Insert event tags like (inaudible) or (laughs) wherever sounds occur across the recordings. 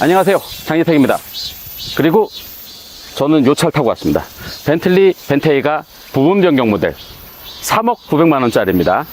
안녕하세요. 장희택입니다. 그리고 저는 요 차를 타고 왔습니다. 벤틀리 벤테이가 부분 변경 모델 3억 900만 원짜리입니다.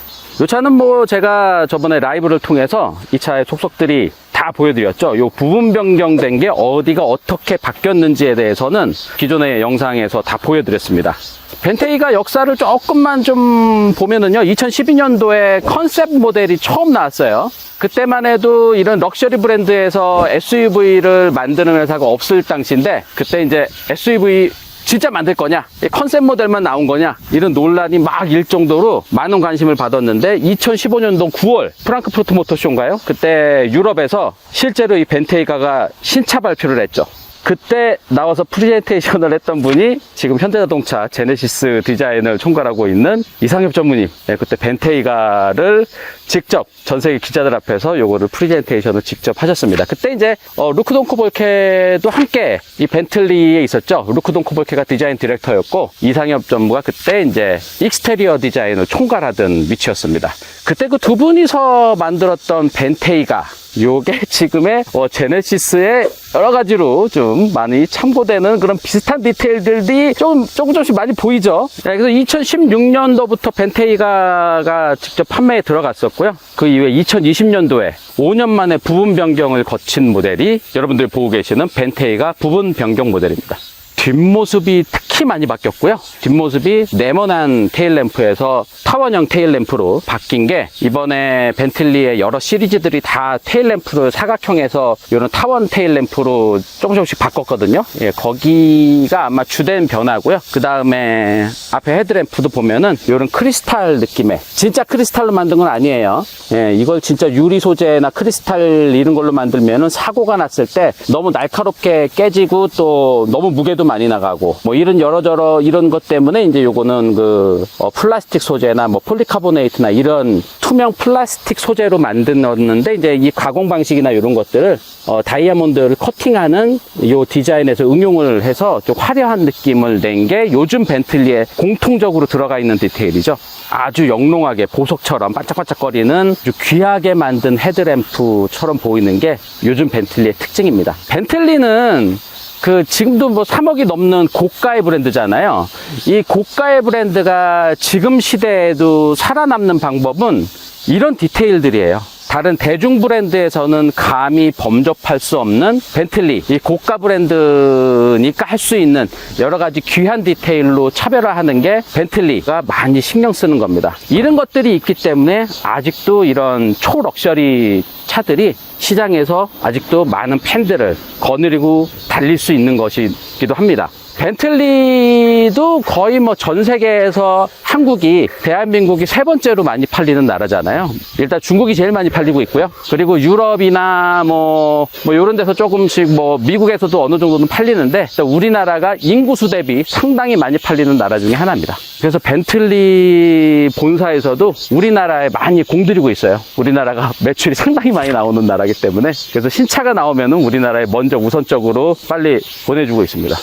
이 차는 뭐 제가 저번에 라이브를 통해서 이 차의 속속들이 다 보여드렸죠. 요 부분 변경된 게 어디가 어떻게 바뀌었는지에 대해서는 기존의 영상에서 다 보여드렸습니다. 벤테이가 역사를 조금만 좀 보면은요, 2012년도에 컨셉 모델이 처음 나왔어요. 그때만 해도 이런 럭셔리 브랜드에서 SUV를 만드는 회사가 없을 당시인데, 그때 이제 SUV 진짜 만들 거냐? 이 컨셉 모델만 나온 거냐? 이런 논란이 막 일 정도로 많은 관심을 받았는데 2015년도 9월 프랑크푸르트 모터쇼인가요? 그때 유럽에서 실제로 이 벤테이가가 신차 발표를 했죠. 그때 나와서 프레젠테이션을 했던 분이 지금 현대자동차 제네시스 디자인을 총괄하고 있는 이상엽 전무님. 네, 그때 벤테이가를 직접 전 세계 기자들 앞에서 요거를 프레젠테이션을 직접 하셨습니다. 그때 이제 어, 루크 돈코볼케도 함께 이 벤틀리에 있었죠. 루크 돈코볼케가 디자인 디렉터였고 이상엽 전무가 그때 이제 익스테리어 디자인을 총괄하던 위치였습니다. 그때 그 두 분이서 만들었던 벤테이가 요게 (laughs) 지금의 어, 제네시스의 여러 가지로 좀 많이 참고되는 그런 비슷한 디테일들이 조금 조금 조금씩 많이 보이죠. 네, 그래서 2016년도부터 벤테이가가 직접 판매에 들어갔었고요. 그 이후에 2020년도에 5년 만에 부분 변경을 거친 모델이 여러분들이 보고 계시는 벤테이가 부분 변경 모델입니다. 뒷모습이 특 히 많이 바뀌었고요. 뒷모습이 네모난 테일램프에서 타원형 테일램프로 바뀐 게 이번에 벤틀리의 여러 시리즈들이 다 테일램프를 사각형에서 이런 타원 테일램프로 조금 조금씩 바꿨거든요. 예, 거기가 아마 주된 변화고요. 그 다음에 앞에 헤드램프도 보면은 이런 크리스탈 느낌의 진짜 크리스탈로 만든 건 아니에요. 예, 이걸 진짜 유리 소재나 크리스탈 이런 걸로 만들면은 사고가 났을 때 너무 날카롭게 깨지고 또 너무 무게도 많이 나가고 뭐 이런 여러 저러 이런 것 때문에 이제 요거는 그 어, 플라스틱 소재나 뭐 폴리카보네이트나 이런 투명 플라스틱 소재로 만들었는데 이제 이 가공 방식이나 이런 것들을 어, 다이아몬드를 커팅하는 요 디자인에서 응용을 해서 좀 화려한 느낌을 낸 게 요즘 벤틀리에 공통적으로 들어가 있는 디테일이죠. 아주 영롱하게 보석처럼 반짝반짝거리는 귀하게 만든 헤드램프처럼 보이는 게 요즘 벤틀리의 특징입니다. 벤틀리는 그 지금도 뭐 3억이 넘는 고가의 브랜드잖아요. 이 고가의 브랜드가 지금 시대에도 살아남는 방법은 이런 디테일들이에요. 다른 대중 브랜드에서는 감히 범접할 수 없는 벤틀리, 이 고가 브랜드니까 할 수 있는 여러 가지 귀한 디테일로 차별화하는 게 벤틀리가 많이 신경 쓰는 겁니다. 이런 것들이 있기 때문에 아직도 이런 초럭셔리 차들이 시장에서 아직도 많은 팬들을 거느리고 달릴 수 있는 것이기도 합니다. 벤틀리도 거의 뭐 전 세계에서 한국이 대한민국이 세 번째로 많이 팔리는 나라잖아요. 일단 중국이 제일 많이 팔리고 있고요. 그리고 유럽이나 뭐, 뭐 이런 데서 조금씩 뭐 미국에서도 어느 정도는 팔리는데 우리나라가 인구수 대비 상당히 많이 팔리는 나라 중에 하나입니다. 그래서 벤틀리 본사에서도 우리나라에 많이 공들이고 있어요. 우리나라가 (laughs) 매출이 상당히 많이 나오는 나라기 때문에 그래서 신차가 나오면은 우리나라에 먼저 우선적으로 빨리 보내주고 있습니다.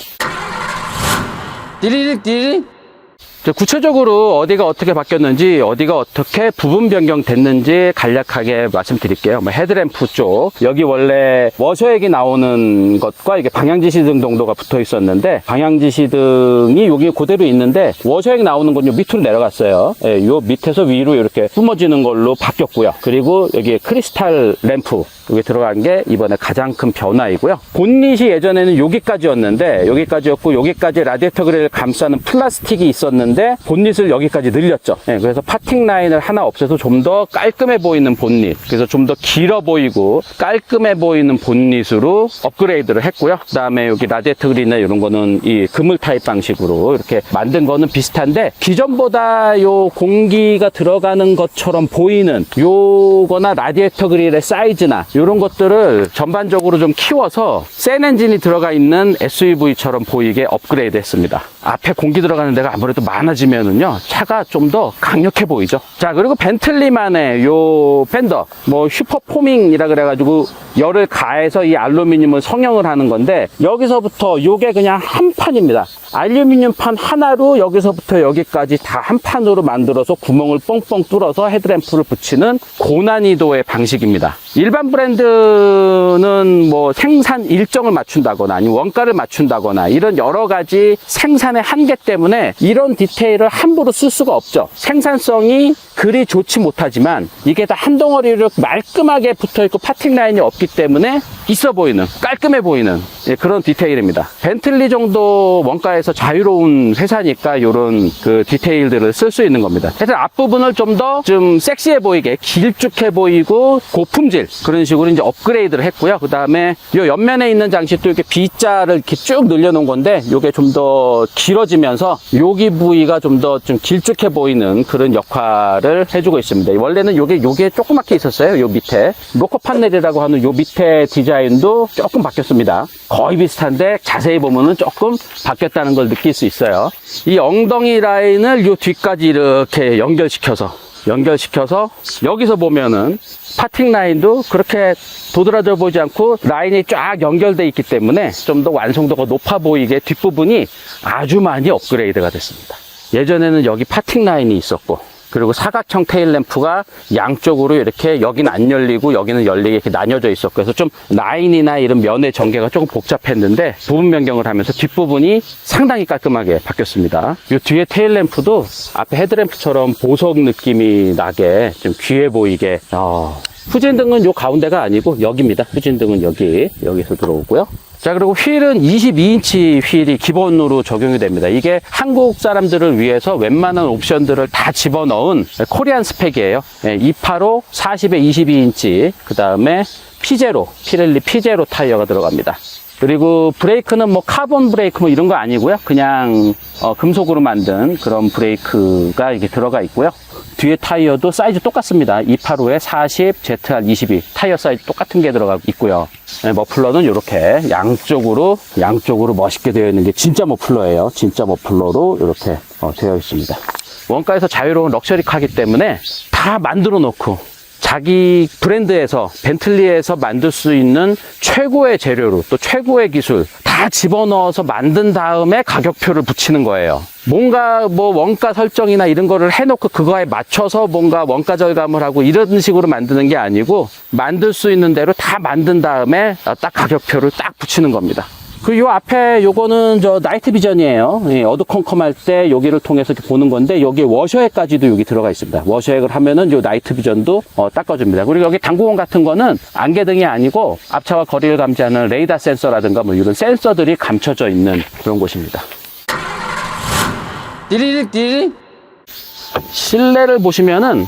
띠리릭 띠리릭 구체적으로 어디가 어떻게 바뀌었는지 어디가 어떻게 부분 변경됐는지 간략하게 말씀드릴게요. 뭐 헤드램프 쪽. 여기 원래 워셔액이 나오는 것과 이게 방향지시등 정도가 붙어 있었는데 방향지시등이 여기 그대로 있는데 워셔액 나오는 건 요 밑으로 내려갔어요. 예, 요 밑에서 위로 이렇게 뿜어지는 걸로 바뀌었고요. 그리고 여기에 크리스탈 램프 여기 들어간 게 이번에 가장 큰 변화이고요. 본닛이 예전에는 여기까지였는데 여기까지였고 여기까지 라디에이터 그릴을 감싸는 플라스틱이 있었는데 본닛을 여기까지 늘렸죠. 예, 그래서 파팅 라인을 하나 없애서 좀 더 깔끔해 보이는 본닛. 그래서 좀 더 길어 보이고 깔끔해 보이는 본닛으로 업그레이드를 했고요. 그다음에 여기 라디에이터 그릴이나 이런 거는 이 그물 타입 방식으로 이렇게 만든 거는 비슷한데 기존보다 요 공기가 들어가는 것처럼 보이는 요거나 라디에이터 그릴의 사이즈나 이런 것들을 전반적으로 좀 키워서 센 엔진이 들어가 있는 SUV처럼 보이게 업그레이드 했습니다. 앞에 공기 들어가는 데가 아무래도 많 아지면은요 차가 좀 더 강력해 보이죠. 자 그리고 벤틀리만의 요 팬더 뭐 슈퍼포밍이라 그래가지고 열을 가해서 이 알루미늄을 성형을 하는 건데 여기서부터 요게 그냥 한 판입니다. 알루미늄 판 하나로 여기서부터 여기까지 다 한 판으로 만들어서 구멍을 뻥뻥 뚫어서 헤드램프를 붙이는 고난이도의 방식입니다. 일반 브랜드는 뭐 생산 일정을 맞춘다거나 아니면 원가를 맞춘다거나 이런 여러 가지 생산의 한계 때문에 이런 디테일 을 함부로 쓸 수가 없죠. 생산성이 그리 좋지 못하지만 이게 다 한 덩어리로 말끔하게 붙어 있고 파팅 라인이 없기 때문에 있어 보이는 깔끔해 보이는 예, 그런 디테일입니다. 벤틀리 정도 원가에서 자유로운 회사니까 이런 그 디테일들을 쓸 수 있는 겁니다. 그래서 앞부분을 좀더좀 섹시해 보이게 길쭉해 보이고 고품질 그런 식으로 이제 업그레이드를 했고요. 그 다음에 이 옆면에 있는 장식도 이렇게 B자를 이렇게 쭉 늘려놓은 건데 이게 좀 더 길어지면서 여기 부위 가 좀 더 좀 길쭉해 보이는 그런 역할을 해주고 있습니다. 원래는 요게 요게 조그맣게 있었어요. 요 밑에 로커 판넬이라고 하는 요 밑에 디자인도 조금 바뀌었습니다. 거의 비슷한데 자세히 보면은 조금 바뀌었다는 걸 느낄 수 있어요. 이 엉덩이 라인을 요 뒤까지 이렇게 연결시켜서 연결시켜서 여기서 보면은 파팅 라인도 그렇게 도드라져 보지 않고 라인이 쫙 연결돼 있기 때문에 좀 더 완성도가 높아 보이게 뒷부분이 아주 많이 업그레이드가 됐습니다. 예전에는 여기 파팅 라인이 있었고 그리고 사각형 테일 램프가 양쪽으로 이렇게 여기는 안 열리고 여기는 열리게 이렇게 나뉘어져 있었고 그래서 좀 라인이나 이런 면의 전개가 조금 복잡했는데 부분 변경을 하면서 뒷부분이 상당히 깔끔하게 바뀌었습니다. 이 뒤에 테일 램프도 앞에 헤드 램프처럼 보석 느낌이 나게 좀 귀해 보이게 어, 후진등은 요 가운데가 아니고 여기입니다. 후진등은 여기 여기서 들어오고요. 자 그리고 휠은 22인치 휠이 기본으로 적용이 됩니다. 이게 한국 사람들을 위해서 웬만한 옵션들을 다 집어넣은 코리안 스펙이에요. 285 40에 22인치 그 다음에 피제로 피렐리 피제로 타이어가 들어갑니다 그리고 브레이크는 뭐 카본 브레이크 뭐 이런 거 아니고요. 그냥 어, 금속으로 만든 그런 브레이크가 이게 들어가 있고요. 뒤에 타이어도 사이즈 똑같습니다. 285에 40 ZR 22 타이어 사이즈 똑같은 게 들어가 있고요. 네, 머플러는 이렇게 양쪽으로 양쪽으로 멋있게 되어 있는 게 진짜 머플러예요. 진짜 머플러로 이렇게 어, 되어 있습니다. 원가에서 자유로운 럭셔리 카기 때문에 다 만들어 놓고 자기 브랜드에서 벤틀리에서 만들 수 있는 최고의 재료로 또 최고의 기술 다 집어넣어서 만든 다음에 가격표를 붙이는 거예요. 뭔가 뭐 원가 설정이나 이런 거를 해놓고 그거에 맞춰서 뭔가 원가 절감을 하고 이런 식으로 만드는 게 아니고 만들 수 있는 대로 다 만든 다음에 딱 가격표를 딱 붙이는 겁니다. 그요 앞에 요거는 저 나이트 비전이에요. 예, 어두컴컴 할 때 여기를 통해서 이렇게 보는 건데 여기 워셔액까지도 여기 들어가 있습니다. 워셔액을 하면은 요 나이트 비전도 어, 닦아줍니다. 그리고 여기 당구공 같은 거는 안개등이 아니고 앞차와 거리를 감지하는 레이더 센서라든가 뭐 이런 센서들이 감춰져 있는 그런 곳입니다. 띠리릭 띠리릭 실내를 보시면은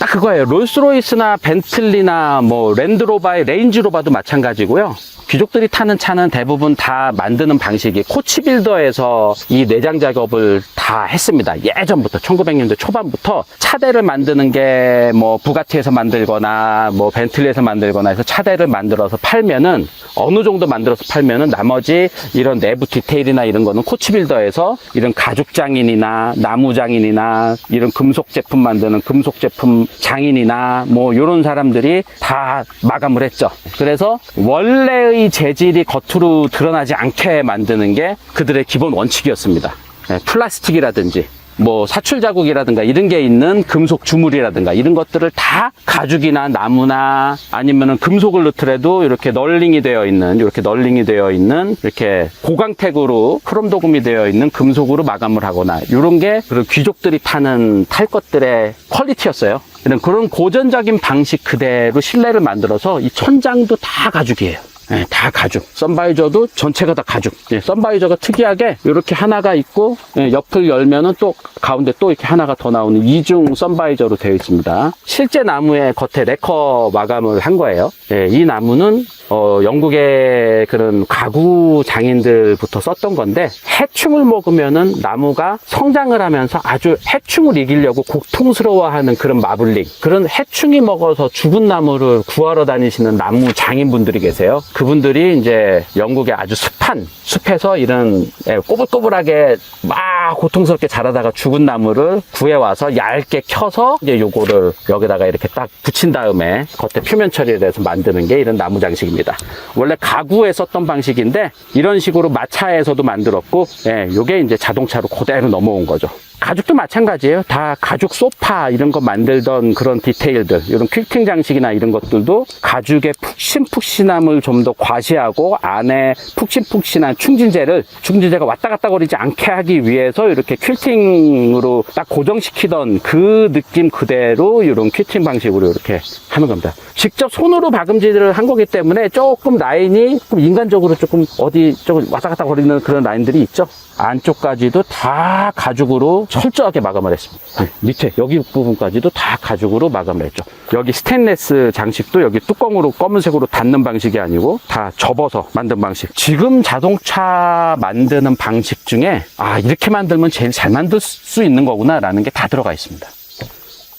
딱 그거예요. 롤스로이스나 벤틀리나 뭐 랜드로바의 레인지로바도 마찬가지고요. 귀족들이 타는 차는 대부분 다 만드는 방식이 코치빌더에서 이 내장 작업을 다 했습니다. 예전부터 1900년대 초반부터 차대를 만드는 게 뭐 부가티에서 만들거나 뭐 벤틀리에서 만들거나 해서 차대를 만들어서 팔면은 어느 정도 만들어서 팔면은 나머지 이런 내부 디테일이나 이런 거는 코치빌더에서 이런 가죽 장인이나 나무 장인이나 이런 금속 제품 만드는 금속 제품 장인이나 뭐 이런 사람들이 다 마감을 했죠. 그래서 원래의 재질이 겉으로 드러나지 않게 만드는 게 그들의 기본 원칙이었습니다. 네, 플라스틱이라든지 뭐 사출 자국이라든가 이런 게 있는 금속 주물이라든가 이런 것들을 다 가죽이나 나무나 아니면은 금속을 넣더라도 이렇게 널링이 되어 있는 이렇게 널링이 되어 있는 이렇게 고광택으로 크롬 도금이 되어 있는 금속으로 마감을 하거나 이런 게 그런 귀족들이 타는 탈 것들의 퀄리티였어요. 이런 그런 고전적인 방식 그대로 실내를 만들어서 이 천장도 다 가죽이에요. 네, 다 가죽. 썬바이저도 전체가 다 가죽. 예, 썬바이저가 특이하게 이렇게 하나가 있고 예, 옆을 열면은 또 가운데 또 이렇게 하나가 더 나오는 이중 썬바이저로 되어 있습니다. 실제 나무의 겉에 레커 마감을 한 거예요. 예, 이 나무는 어, 영국의 그런 가구 장인들부터 썼던 건데 해충을 먹으면은 나무가 성장을 하면서 아주 해충을 이기려고 고통스러워하는 그런 마블링 그런 해충이 먹어서 죽은 나무를 구하러 다니시는 나무 장인분들이 계세요. 그분들이 이제 영국의 아주 습한 숲에서 이런 예, 꼬불꼬불하게 막 고통스럽게 자라다가 죽은 나무를 구해와서 얇게 켜서 이제 요거를 여기다가 이렇게 딱 붙인 다음에 겉에 표면 처리를 해서 만드는 게 이런 나무 장식입니다. 원래 가구에 썼던 방식인데 이런 식으로 마차에서도 만들었고 예, 요게 이제 자동차로 그대로 넘어온 거죠. 가죽도 마찬가지예요. 다 가죽 소파 이런 거 만들던 그런 디테일들, 이런 퀼팅 장식이나 이런 것들도 가죽의 푹신푹신함을 좀 더 과시하고 안에 푹신푹신한 충진재를 충진재가 왔다 갔다 거리지 않게 하기 위해서 이렇게 퀼팅으로 딱 고정시키던 그 느낌 그대로 이런 퀼팅 방식으로 이렇게 하는 겁니다. 직접 손으로 박음질을 한 거기 때문에 조금 라인이 좀 인간적으로 조금 어디 조금 왔다 갔다 거리는 그런 라인들이 있죠. 안쪽까지도 다 가죽으로 철저하게 마감을 했습니다. 네, 밑에 여기 부분까지도 다 가죽으로 마감을 했죠. 여기 스테인레스 장식도 여기 뚜껑으로 검은색으로 닫는 방식이 아니고 다 접어서 만든 방식. 지금 자동차 만드는 방식 중에 아 이렇게 만들면 제일 잘 만들 수 있는 거구나라는 게 다 들어가 있습니다.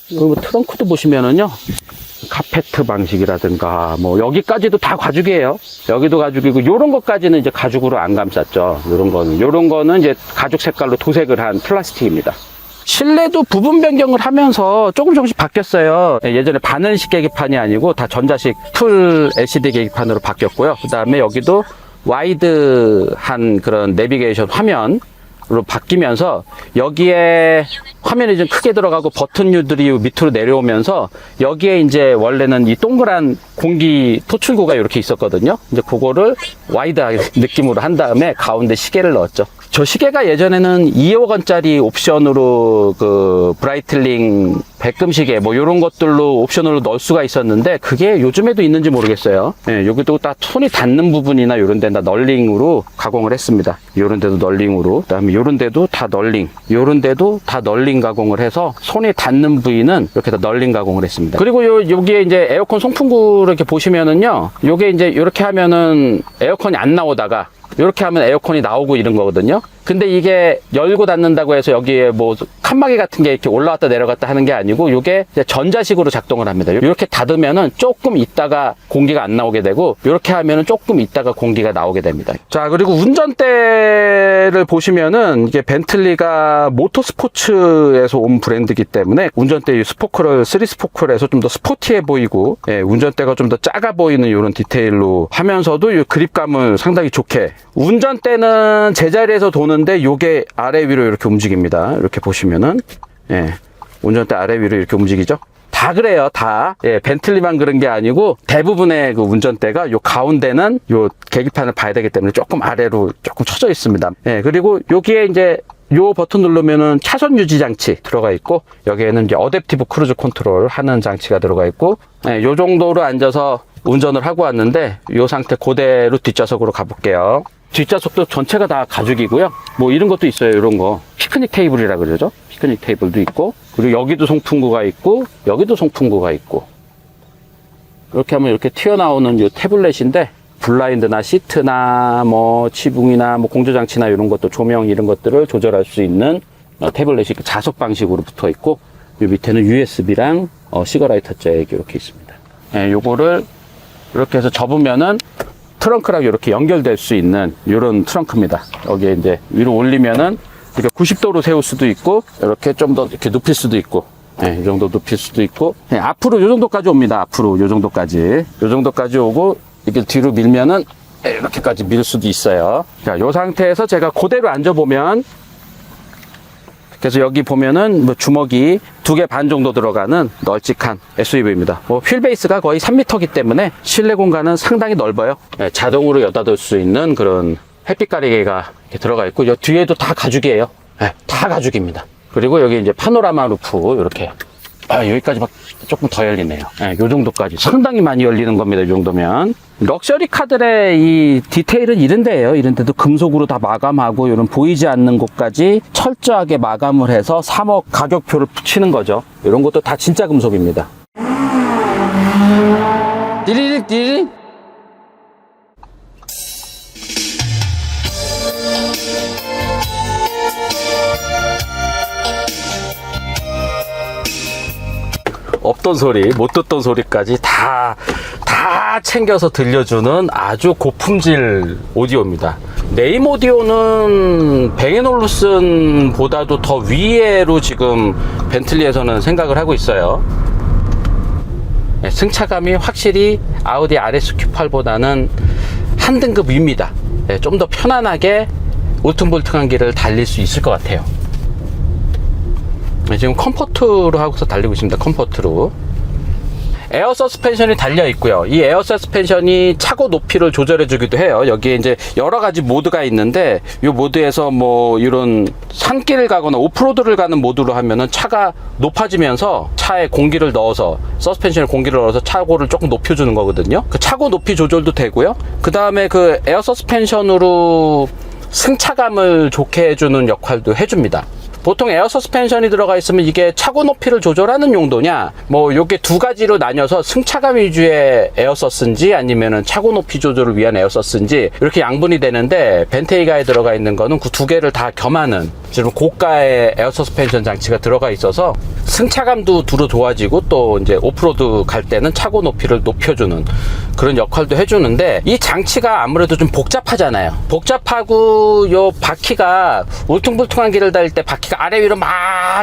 그리고 트렁크도 보시면은요. 카페트 방식이라든가 뭐 여기까지도 다 가죽이에요. 여기도 가죽이고 요런 것까지는 이제 가죽으로 안 감쌌죠. 요런 거는 요런 거는 이제 가죽 색깔로 도색을 한 플라스틱입니다. 실내도 부분 변경을 하면서 조금 조금씩 바뀌었어요. 예전에 바늘식 계기판이 아니고 다 전자식 풀 LCD 계기판으로 바뀌었고요. 그 다음에 여기도 와이드한 그런 내비게이션 화면 로 바뀌면서 여기에 화면이 좀 크게 들어가고 버튼류들이 밑으로 내려오면서 여기에 이제 원래는 이 동그란 공기 토출구가 이렇게 있었거든요. 이제 그거를 와이드 (laughs) 느낌으로 한 다음에 가운데 시계를 넣었죠. 저 시계가 예전에는 2억 원짜리 옵션으로 그 브라이틀링 백금 시계 뭐 이런 것들로 옵션으로 넣을 수가 있었는데 그게 요즘에도 있는지 모르겠어요. 예, 여기도 딱 손이 닿는 부분이나 이런 데는 다 널링으로 가공을 했습니다. 이런 데도 널링으로 그다음에 이런 데도 다 널링 이런 데도 다 널링 가공을 해서 손이 닿는 부위는 이렇게 다 널링 가공을 했습니다. 그리고 요 여기에 이제 에어컨 송풍구 이렇게 보시면은요. 요게 이제 이렇게 하면은 에어컨이 안 나오다가 이렇게 하면 에어컨이 나오고 이런 거거든요. 근데 이게 열고 닫는다고 해서 여기에 뭐 칸막이 같은 게 이렇게 올라왔다 내려갔다 하는 게 아니고 이게 전자식으로 작동을 합니다. 이렇게 닫으면은 조금 있다가 공기가 안 나오게 되고 이렇게 하면은 조금 있다가 공기가 나오게 됩니다. 자 그리고 운전대를 보시면은 이게 벤틀리가 모터스포츠에서 온 브랜드이기 때문에 운전대 이 스포크를 3 스포크를 해서 좀 더 스포티해 보이고 예, 운전대가 좀 더 작아 보이는 이런 디테일로 하면서도 이 그립감을 상당히 좋게 운전대는 제자리에서 도는 데 요게 아래 위로 이렇게 움직입니다. 이렇게 보시면은 예, 운전대 아래 위로 이렇게 움직이죠. 다 그래요, 다. 예, 벤틀리만 그런 게 아니고 대부분의 그 운전대가 요 가운데는 요 계기판을 봐야 되기 때문에 조금 아래로 조금 쳐져 있습니다. 예, 그리고 여기에 이제 요 버튼 누르면은 차선 유지 장치 들어가 있고 여기에는 이제 어댑티브 크루즈 컨트롤 하는 장치가 들어가 있고 예, 요 정도로 앉아서 운전을 하고 왔는데 요 상태 그대로 뒷좌석으로 가볼게요. 뒷좌석도 전체가 다 가죽이고요. 뭐 이런 것도 있어요. 이런 거 피크닉 테이블이라 그러죠. 피크닉 테이블도 있고 그리고 여기도 송풍구가 있고 여기도 송풍구가 있고 이렇게 하면 이렇게 튀어나오는 이 태블릿인데 블라인드나 시트나 뭐 지붕이나 뭐 공조장치나 이런 것도 조명 이런 것들을 조절할 수 있는 어, 태블릿이 자석 방식으로 붙어 있고 이 밑에는 USB랑 어, 시거라이터 잭 이렇게 있습니다. 예, 요거를 이렇게 해서 접으면은 트렁크랑 이렇게 연결될 수 있는 이런 트렁크입니다. 여기에 이제 위로 올리면은 이렇게 90도로 세울 수도 있고 이렇게 좀 더 이렇게 눕힐 수도 있고 네, 이 정도 눕힐 수도 있고 네, 앞으로 이 정도까지 옵니다. 앞으로 이 정도까지 이 정도까지 오고 이렇게 뒤로 밀면은 이렇게까지 밀 수도 있어요. 자, 이 상태에서 제가 그대로 앉아보면 그래서 여기 보면은 뭐 주먹이 두 개 반 정도 들어가는 널찍한 SUV입니다. 뭐 휠 베이스가 거의 3m이기 때문에 실내 공간은 상당히 넓어요. 네, 자동으로 여닫을 수 있는 그런 햇빛 가리개가 들어가 있고 여 뒤에도 다 가죽이에요. 네, 다 가죽입니다. 그리고 여기 이제 파노라마 루프 이렇게 아, 여기까지 막 조금 더 열리네요. 네, 요 정도까지 상당히 많이 열리는 겁니다. 이 정도면 럭셔리 카들의 이 디테일은 이런데요. 이런데도 금속으로 다 마감하고 이런 보이지 않는 곳까지 철저하게 마감을 해서 3억 가격표를 붙이는 거죠. 이런 것도 다 진짜 금속입니다. 띠리릭 띠리릭 없던 소리, 못 듣던 소리까지 다, 다다 챙겨서 들려주는 아주 고품질 오디오입니다. 네임 오디오는 뱅앤올루슨보다도 더 위에로 지금 벤틀리에서는 생각을 하고 있어요. 네, 승차감이 확실히 아우디 RSQ8보다는 한 등급 위입니다. 네, 좀더 편안하게 울퉁불퉁한 길을 달릴 수 있을 것 같아요. 네, 지금 컴포트로 하고서 달리고 있습니다. 컴포트로. 에어 서스펜션이 달려 있고요. 이 에어 서스펜션이 차고 높이를 조절해 주기도 해요. 여기에 이제 여러 가지 모드가 있는데 이 모드에서 뭐 이런 산길을 가거나 오프로드를 가는 모드로 하면은 차가 높아지면서 차에 공기를 넣어서 서스펜션에 공기를 넣어서 차고를 조금 높여 주는 거거든요. 그 차고 높이 조절도 되고요. 그다음에 그 에어 서스펜션으로 승차감을 좋게 해주는 역할도 해줍니다. 보통 에어 서스펜션이 들어가 있으면 이게 차고 높이를 조절하는 용도냐? 뭐 요게 두 가지로 나뉘어서 승차감 위주의 에어 서스인지 아니면은 차고 높이 조절을 위한 에어 서스인지 이렇게 양분이 되는데 벤테이가에 들어가 있는 거는 그 두 개를 다 겸하는 지금 고가의 에어 서스펜션 장치가 들어가 있어서 승차감도 두루 좋아지고 또 이제 오프로드 갈 때는 차고 높이를 높여주는 그런 역할도 해주는데 이 장치가 아무래도 좀 복잡하잖아요. 복잡하고 요 바퀴가 울퉁불퉁한 길을 달릴 때 바퀴가 아래 위로 막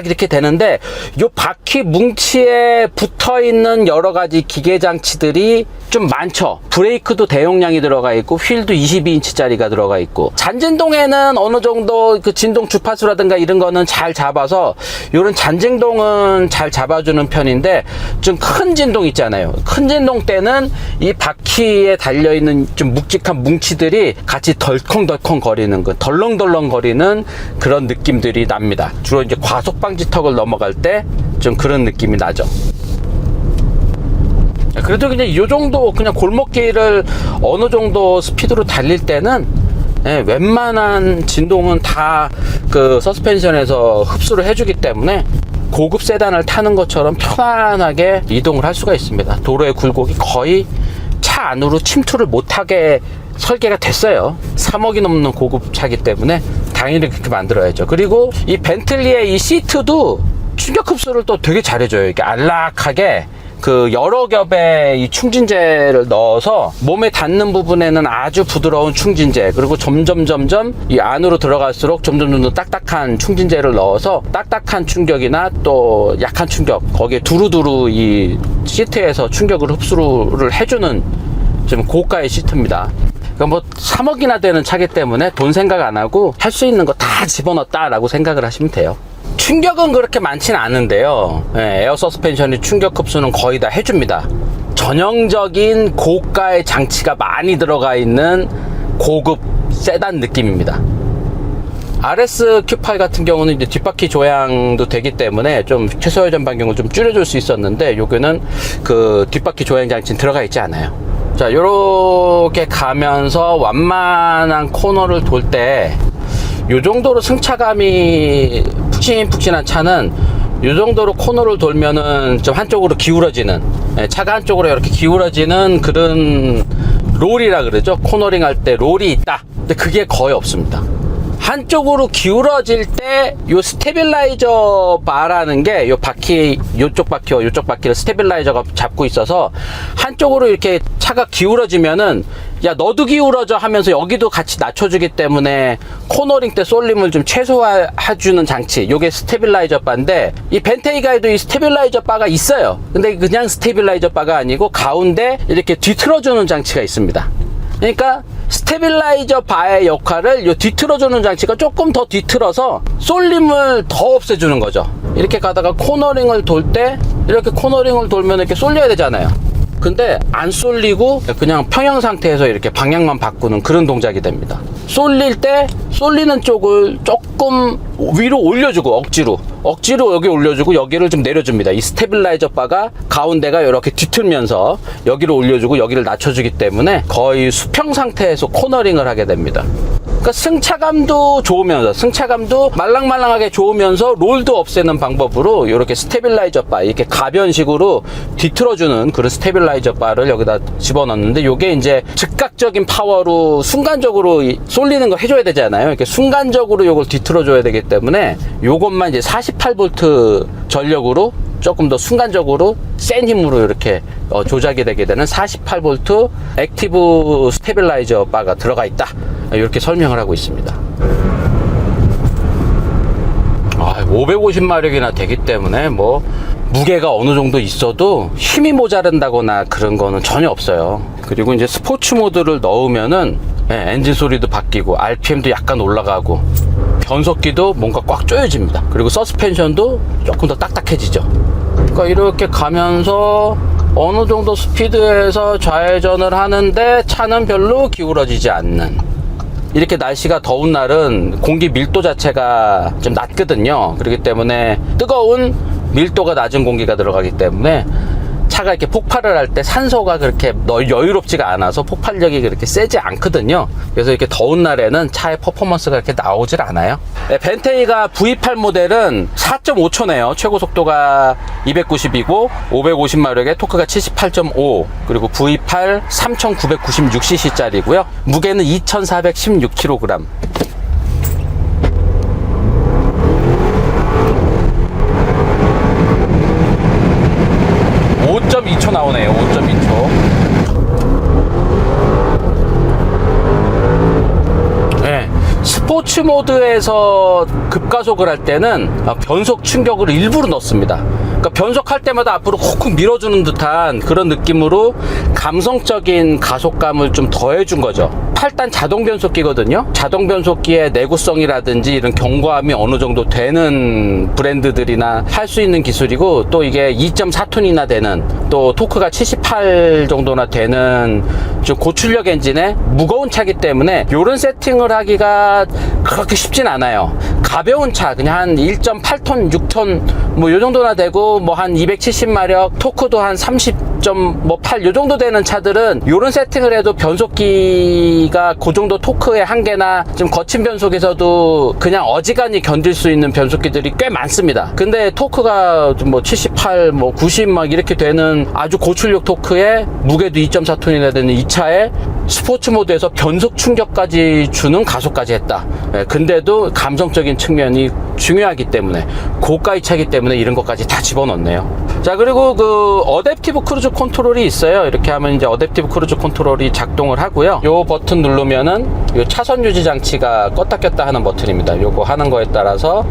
이렇게 되는데 요 바퀴 뭉치에 붙어 있는 여러 가지 기계 장치들이 좀 많죠. 브레이크도 대용량이 들어가 있고 휠도 22인치짜리가 들어가 있고 잔진동에는 어느 정도 그 진동 주파수라든가 이런 거는 잘 잡아서 요런 잔진동은 잘 잡아주는 편인데 좀 큰 진동 있잖아요. 큰 진동 때는 이 바퀴에 달려 있는 좀 묵직한 뭉치들이 같이 덜컹덜컹 거리는 그 덜렁덜렁 거리는 그런 느낌들이 납니다. 주로 이제 과속 방지턱을 넘어갈 때 좀 그런 느낌이 나죠. 그래도 그냥 이 정도 그냥 골목길을 어느 정도 스피드로 달릴 때는 예, 웬만한 진동은 다 그 서스펜션에서 흡수를 해주기 때문에 고급 세단을 타는 것처럼 편안하게 이동을 할 수가 있습니다. 도로의 굴곡이 거의 차 안으로 침투를 못하게 설계가 됐어요. 3억이 넘는 고급 차기 때문에 당연히 그렇게 만들어야죠. 그리고 이 벤틀리의 이 시트도 충격 흡수를 또 되게 잘해줘요. 이렇게 안락하게 그 여러 겹의 이 충진제를 넣어서 몸에 닿는 부분에는 아주 부드러운 충진제 그리고 점점 점점 이 안으로 들어갈수록 점점 점점 딱딱한 충진제를 넣어서 딱딱한 충격이나 또 약한 충격 거기에 두루두루 이 시트에서 충격을 흡수를 해주는 좀 고가의 시트입니다. 그러니까 뭐 3억이나 되는 차기 때문에 돈 생각 안 하고 할 수 있는 거 다 집어넣었다라고 생각을 하시면 돼요. 충격은 그렇게 많지는 않은데요. 예, 에어 서스펜션이 충격 흡수는 거의 다 해줍니다. 전형적인 고가의 장치가 많이 들어가 있는 고급 세단 느낌입니다. RS Q8 같은 경우는 이제 뒷바퀴 조향도 되기 때문에 좀 최소 회전 반경을 좀 줄여줄 수 있었는데 여기는 그 뒷바퀴 조향 장치는 들어가 있지 않아요. 자, 요렇게 가면서 완만한 코너를 돌 때 요 정도로 승차감이 푹신푹신한 차는 요 정도로 코너를 돌면은 좀 한쪽으로 기울어지는 예, 차가 한쪽으로 이렇게 기울어지는 그런 롤이라 그러죠. 코너링 할 때 롤이 있다. 근데 그게 거의 없습니다 한쪽으로 기울어질 때 요 스테빌라이저 바라는 게 요 바퀴 요쪽 바퀴와 요쪽 바퀴를 스테빌라이저가 잡고 있어서 한쪽으로 이렇게 차가 기울어지면은 야 너도 기울어져 하면서 여기도 같이 낮춰주기 때문에 코너링 때 쏠림을 좀 최소화해주는 장치. 요게 스테빌라이저 바인데 이 벤테이가에도 이 스테빌라이저 바가 있어요. 근데 그냥 스테빌라이저 바가 아니고 가운데 이렇게 뒤틀어주는 장치가 있습니다. 그러니까 스테빌라이저 바의 역할을 요 뒤틀어주는 장치가 조금 더 뒤틀어서 쏠림을 더 없애주는 거죠. 이렇게 가다가 코너링을 돌 때 이렇게 코너링을 돌면 이렇게 쏠려야 되잖아요. 근데 안 쏠리고 그냥 평형 상태에서 이렇게 방향만 바꾸는 그런 동작이 됩니다. 쏠릴 때 쏠리는 쪽을 조금 위로 올려주고 억지로 억지로 여기 올려주고 여기를 좀 내려줍니다. 이 스테빌라이저 바가 가운데가 이렇게 뒤틀면서 여기를 올려주고 여기를 낮춰주기 때문에 거의 수평 상태에서 코너링을 하게 됩니다. 그러니까 승차감도 좋으면서 승차감도 말랑말랑하게 좋으면서 롤도 없애는 방법으로 이렇게 스테빌라이저 바 이렇게 가변식으로 뒤틀어주는 그런 스테빌라이저 바를 여기다 집어넣는데 이게 이제 즉각적인 파워로 순간적으로 이- 쏠리는 걸 해줘야 되잖아요. 이렇게 순간적으로 이걸 뒤틀어줘야 되기 때문에 이것만 이제 48V 전력으로 조금 더 순간적으로 센 힘으로 이렇게 어, 조작이 되게 되는 48V 액티브 스테빌라이저 바가 들어가 있다. 이렇게 설명을 하고 있습니다. 아, 550마력이나 되기 때문에 뭐 무게가 어느 정도 있어도 힘이 모자른다거나 그런 거는 전혀 없어요. 그리고 이제 스포츠 모드를 넣으면은 예, 엔진 소리도 바뀌고 RPM도 약간 올라가고 변속기도 뭔가 꽉 조여집니다. 그리고 서스펜션도 조금 더 딱딱해지죠. 그러니까 이렇게 가면서 어느 정도 스피드에서 좌회전을 하는데 차는 별로 기울어지지 않는 이렇게 날씨가 더운 날은 공기 밀도 자체가 좀 낮거든요. 그렇기 때문에 뜨거운 밀도가 낮은 공기가 들어가기 때문에 차가 이렇게 폭발을 할 때 산소가 그렇게 너- 여유롭지가 않아서 폭발력이 그렇게 세지 않거든요. 그래서 이렇게 더운 날에는 차의 퍼포먼스가 이렇게 나오질 않아요. 네, 벤테이가 V8 모델은 4.5초네요. 최고 속도가 290이고 550마력에 토크가 78.5 그리고 V8 3996cc짜리고요. 무게는 2416kg. 5.2초 나오네요. 5.2초. 네, 모드에서 급가속을 할 때는 아, 변속 충격을 일부러 넣습니다. 그러니까 변속할 때마다 앞으로 콕콕 밀어주는 듯한 그런 느낌으로 감성적인 가속감을 좀 더해준 거죠. 8단 자동 변속기거든요. 자동 변속기의 내구성이라든지 이런 견고함이 어느 정도 되는 브랜드들이나 할 수 있는 기술이고 또 이게 2.4톤이나 되는 또 토크가 78 정도나 되는 좀 고출력 엔진의 무거운 차기 때문에 이런 세팅을 하기가 그렇게 쉽진 않아요. 가벼운 차 그냥 한 1.8톤, 6톤 뭐 요 정도나 되고 뭐 한 270마력 토크도 한 30.8 요 정도 되는 차들은 요런 세팅을 해도 변속기가 그 정도 토크의 한계나 좀 거친 변속에서도 그냥 어지간히 견딜 수 있는 변속기들이 꽤 많습니다. 근데 토크가 좀뭐 78, 뭐 90 막 이렇게 되는 아주 고출력 토크에 무게도 2.4톤이나 되는 이 차에 스포츠 모드에서 변속 충격까지 주는 가속까지 했다. 예, 근데도 감성적인 측면이 중요하기 때문에 고가의 차기 때문에 이런 것까지 다 집어넣네요. 자 그리고 그 어댑티브 크루즈 컨트롤이 있어요. 이렇게 하면 이제 어댑티브 크루즈 컨트롤이 작동을 하고요. 요 버튼 누르면은 요 차선 유지 장치가 껐다 켰다 하는 버튼입니다. 요거 하는 거에 따라서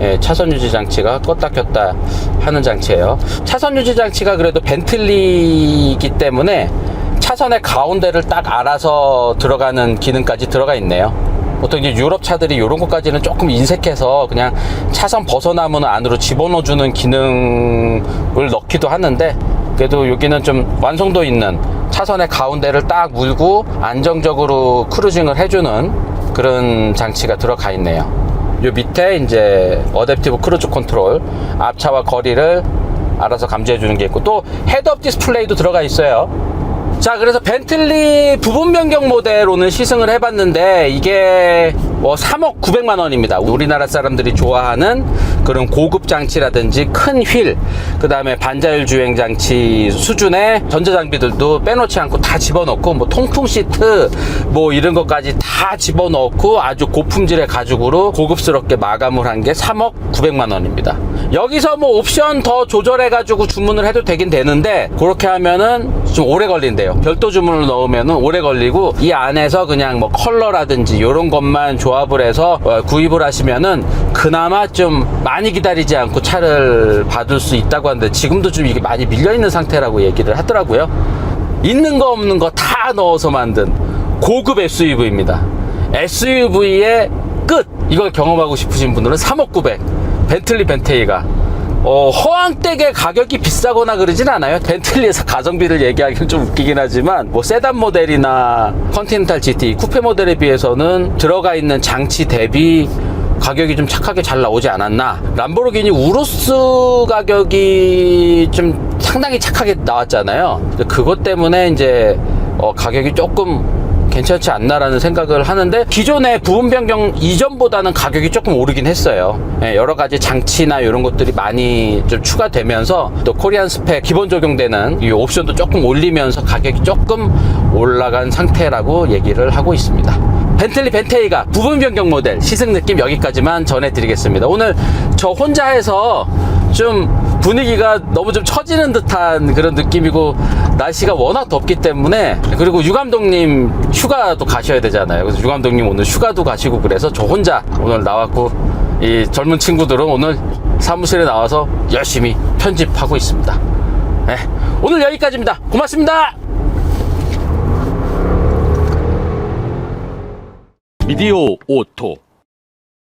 예, 차선 유지 장치가 껐다 켰다 하는 장치예요. 차선 유지 장치가 그래도 벤틀리이기 때문에 차선의 가운데를 딱 알아서 들어가는 기능까지 들어가 있네요. 보통 이제 유럽 차들이 이런 것까지는 조금 인색해서 그냥 차선 벗어나면 안으로 집어넣어주는 기능을 넣기도 하는데 그래도 여기는 좀 완성도 있는 차선의 가운데를 딱 물고 안정적으로 크루징을 해주는 그런 장치가 들어가 있네요. 요 밑에 이제 어댑티브 크루즈 컨트롤 앞차와 거리를 알아서 감지해 주는 게 있고 또 헤드업 디스플레이도 들어가 있어요. 자, 그래서 벤틀리 부분 변경 모델 오늘 시승을 해봤는데 이게 뭐 3억 900만 원입니다. 우리나라 사람들이 좋아하는 그런 고급 장치라든지 큰 휠, 그 다음에 반자율 주행 장치 수준의 전자 장비들도 빼놓지 않고 다 집어넣고 뭐 통풍 시트 뭐 이런 것까지 다 집어넣고 아주 고품질의 가죽으로 고급스럽게 마감을 한 게 3억 900만 원입니다. 여기서 뭐 옵션 더 조절해가지고 주문을 해도 되긴 되는데 그렇게 하면은 좀 오래 걸린대요. 별도 주문을 넣으면은 오래 걸리고 이 안에서 그냥 뭐 컬러라든지 이런 것만 조합을 해서 어, 구입을 하시면은 그나마 좀 많이 기다리지 않고 차를 받을 수 있다고 하는데 지금도 좀 이게 많이 밀려 있는 상태라고 얘기를 하더라고요. 있는 거 없는 거 다 넣어서 만든 고급 SUV입니다. SUV의 끝! 이걸 경험하고 싶으신 분들은 3억 900. 벤틀리 벤테이가. 어, 허황되게 가격이 비싸거나 그러진 않아요. 벤틀리에서 가성비를 얘기하기는 좀 웃기긴 하지만, 뭐, 세단 모델이나 컨티넨탈 GT, 쿠페 모델에 비해서는 들어가 있는 장치 대비 가격이 좀 착하게 잘 나오지 않았나. 람보르기니 우루스 가격이 좀 상당히 착하게 나왔잖아요. 그것 때문에 이제 어, 가격이 조금 괜찮지 않나라는 생각을 하는데 기존의 부분 변경 이전보다는 가격이 조금 오르긴 했어요. 예, 여러 가지 장치나 이런 것들이 많이 좀 추가되면서 또 코리안 스펙 기본 적용되는 이 옵션도 조금 올리면서 가격이 조금 올라간 상태라고 얘기를 하고 있습니다. 벤틀리 벤테이가 부분 변경 모델 시승 느낌 여기까지만 전해드리겠습니다. 오늘 저 혼자 해서 좀 분위기가 너무 좀 처지는 듯한 그런 느낌이고 날씨가 워낙 덥기 때문에 그리고 유 감독님 휴가도 가셔야 되잖아요. 그래서 유 감독님 오늘 휴가도 가시고 그래서 저 혼자 오늘 나왔고 이 젊은 친구들은 오늘 사무실에 나와서 열심히 편집하고 있습니다. 네, 오늘 여기까지입니다. 고맙습니다. 미디어 오토